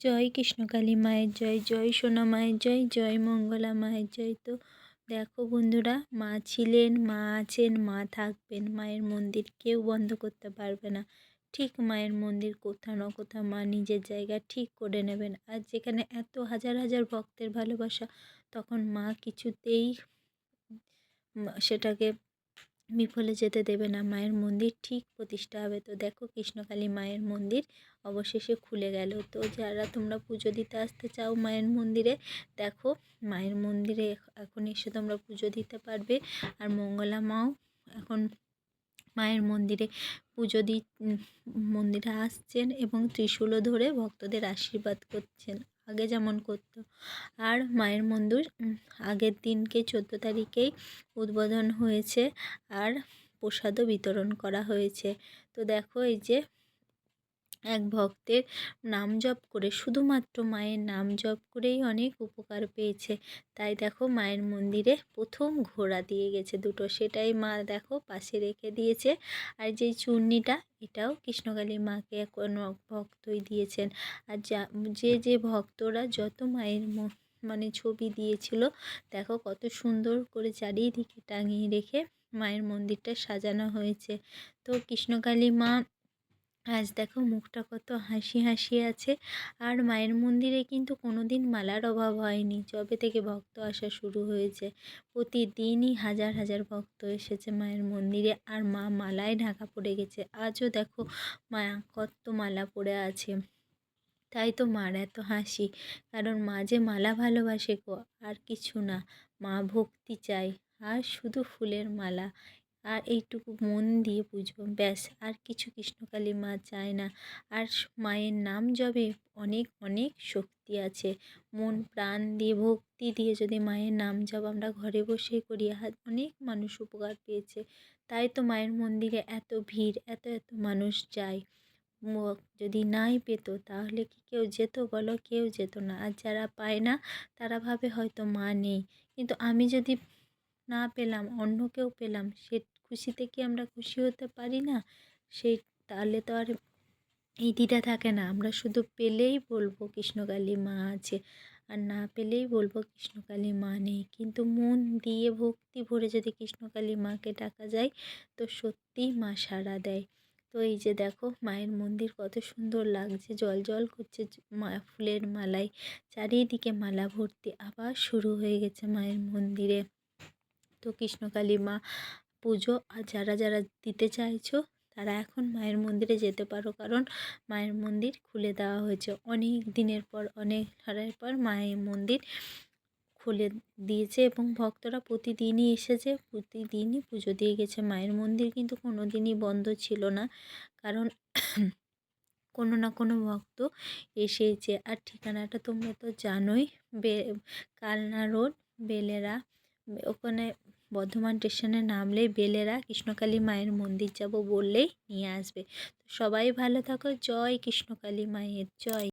জয় কৃষ্ণকালী মায়ের জয় জয় সোনা মায়ের জয় জয় মঙ্গলা মায়ের জয়। তো দেখো বন্ধুরা, মা ছিলেন, মা আছেন, মা থাকবেন, মায়ের মন্দির কেউ বন্ধ করতে পারবে না। ঠিক মায়ের মন্দির কোথাও না কোথাও মা নিজের জায়গা ঠিক করে নেবেন। আর যেখানে এত হাজার হাজার ভক্তের ভালোবাসা, তখন মা কিছুতেই সেটাকে বিফলে যেতে দেবে না। মায়ের মন্দির ঠিক প্রতিষ্ঠা হবে। তো দেখো কৃষ্ণকালী মায়ের মন্দির অবশেষে খুলে গেল। তো যারা তোমরা পুজো দিতে আসতে চাও মায়ের মন্দিরে, দেখো মায়ের মন্দিরে এখন এসে তোমরা পুজো দিতে পারবে। আর মঙ্গলা মাও এখন মায়ের মন্দিরে পুজো দি মন্দিরে আসছেন এবং ত্রিশূলও ধরে ভক্তদের আশীর্বাদ করছেন। আগে যেমন করত। আর মায়ের মন্দির আগের দিনকে চোদ্দ তারিখেই উদ্বোধন হয়েছে আর প্রসাদও বিতরণ করা হয়েছে। তো দেখো এই যে এক ভক্তের নাম জপ করে শুধুমাত্র মায়ের নাম জপ করেই অনেক উপকার পেয়েছে। তাই দেখো মায়ের মন্দিরে প্রথম ঘোড়া দিয়ে গেছে দুটো। সেটাই মা দেখো পাশে রেখে দিয়েছে। আর যেই চূর্ণিটা, এটাও কৃষ্ণকালী মাকে কোনো ভক্তই দিয়েছেন। আর যা, যে যে ভক্তরা যত মায়ের মানে ছবি দিয়েছিল, দেখো কত সুন্দর করে চারিদিকে টাঙিয়ে রেখে মায়ের মন্দিরটা সাজানো হয়েছে। তো কৃষ্ণকালী মা আজ দেখো মুখটা কত হাসি হাসি আছে। আর মায়ের মন্দিরে কিন্তু কোনো দিন মালার অভাব হয়নি। যবে থেকে ভক্ত আসা শুরু হয়েছে, প্রতিদিনই হাজার হাজার ভক্ত এসেছে মায়ের মন্দিরে। আর মা মালায় ঢাকা পড়ে গেছে। আজও দেখো মা কত মালা পড়ে আছে। তাই তো মার এত হাসি। কারণ মা যে মালা ভালোবাসে গো, আর কিছু না। মা ভক্তি চাই। আর শুধু ফুলের মালা। আর এইটুকু মন দিয়ে পুজো ব্যাস আর কিছু কৃষ্ণকালী মা চায় না। আর মায়ের নাম জবে অনেক অনেক শক্তি আছে। মন, প্রাণ দিয়ে, ভক্তি দিয়ে যদি মায়ের নাম জপ আমরা ঘরে বসেই করি অনেক মানুষ উপকার পেয়েছে। তাই তো মায়ের মন্দিরে এত ভিড়, এত এত মানুষ যায়। যদি নাই পেত তাহলে কি কেউ যেত বলো? কেউ যেত না। আর যারা পায় না, তারা ভাবে হয়তো মা নেই। কিন্তু আমি যদি না পেলাম, অন্য কেউ পেলাম, সে খুশিতে কি আমরা খুশি হতে পারি না? সেই তাহলে তো আর এই দ্বিধা থাকে না। আমরা শুধু পেলেই বলব কৃষ্ণকালী মা আছে। আর না পেলেই বলব কৃষ্ণকালী মা নেই। কিন্তু মন দিয়ে ভক্তি ভরে যদি কৃষ্ণকালী মাকে ডাকা যায়, তো সত্যিই মা সাড়া দেয়। তো এই যে দেখো, মায়ের মন্দির কত সুন্দর লাগছে। জল জল করছে মা ফুলের মালায়। চারিদিকে মালা ভর্তি আবার শুরু হয়ে গেছে মায়ের মন্দিরে। তো কৃষ্ণকালী মা পুজো আর যারা যারা দিতে চাইছো, তারা এখন মায়ের মন্দিরে যেতে পারো। কারণ মায়ের মন্দির খুলে দেওয়া হয়েছে। অনেক দিনের পর, অনেক হারের পর মায়ের মন্দির খুলে দিয়েছে এবং ভক্তরা প্রতিদিনই এসেছে, প্রতিদিনই পুজো দিয়ে গেছে। মায়ের মন্দির কিন্তু কোনো দিনই বন্ধ ছিল না। কারণ কোনো না কোনো ভক্ত এসেছে। আর ঠিকানাটা তোমরা তো জানোই, বে, কালনা রোড, বেলেরা, ওখানে বর্ধমান স্টেশনে নামলেই বেলেরা কৃষ্ণকালী মায়ের মন্দির যাব বললেই নিয়ে আসবে। সবাই ভালো থাকো। জয় কৃষ্ণকালী মায়ের। জয়।